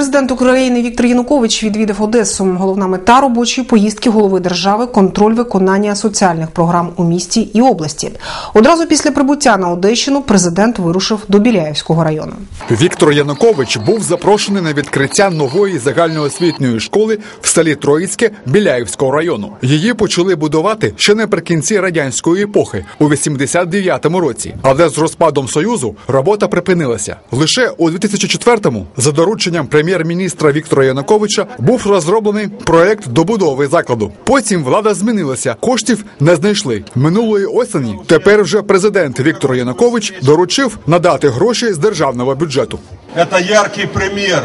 Президент України Віктор Янукович відвідав Одесу. Головна мета робочої поїздки голови держави контроль виконання соціальних програм у місті і області. Одразу після прибуття на Одещину президент вирушив до Біляївського району. Віктор Янукович був запрошений на відкриття нової загальноосвітньої школи в селі Троїцьке Біляївського району. Її почали будувати ще наприкінці радянської епохи у 89-му році. Але з розпадом союзу робота припинилася. Лише у 2004-му, за дорученням прем'єр-міністра Віктора Януковича, був розроблений проект добудови закладу. Потім влада змінилася, коштів не знайшли. Минулої осені тепер вже президент Віктор Янукович доручив надати гроші з державного бюджету. Это яркий пример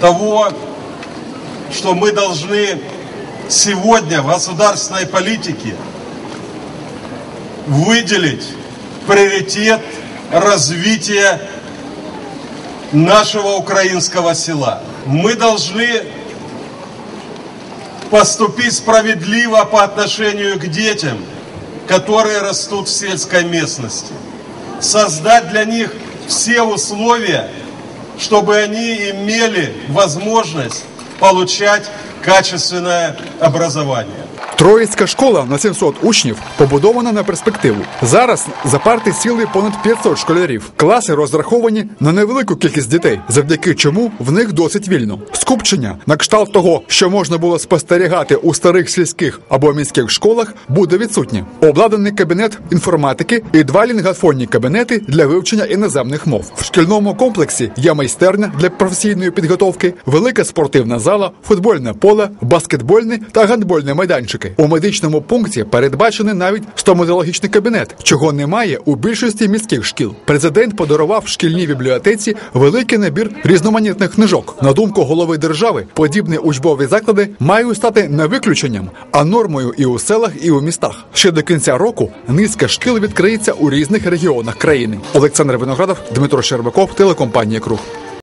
того, что мы должны сегодня в государственной политике выделить приоритет развития нашего украинского села. Мы должны поступить справедливо по отношению к детям, которые растут в сельской местности. Создать для них все условия, чтобы они имели возможность получать качественное образование. Троїцька школа на 700 учнів побудована на перспективу. Зараз за парти сіли понад 500 школярів. Класи розраховані на невелику кількість дітей, завдяки чому в них досить вільно. Скупчення на кшталт того, що можна було спостерігати у старих сільських або міських школах, буде відсутнє. Обладнаний кабінет інформатики і два лінгафонні кабінети для вивчення іноземних мов. В шкільному комплексі є майстерня для професійної підготовки, велика спортивна зала, футбольне поле, баскетбольний та гандбольний майданчики. У медичному пункті передбачений навіть стоматологічний кабінет, чого немає у більшості міських шкіл. Президент подарував шкільній бібліотеці великий набір різноманітних книжок. На думку голови держави, подібні учбові заклади мають стати не виключенням, а нормою і у селах, і у містах. Ще до кінця року низка шкіл відкриється у різних регіонах країни. Олександр Виноградов, Дмитро Щербаков, телекомпанія Круг.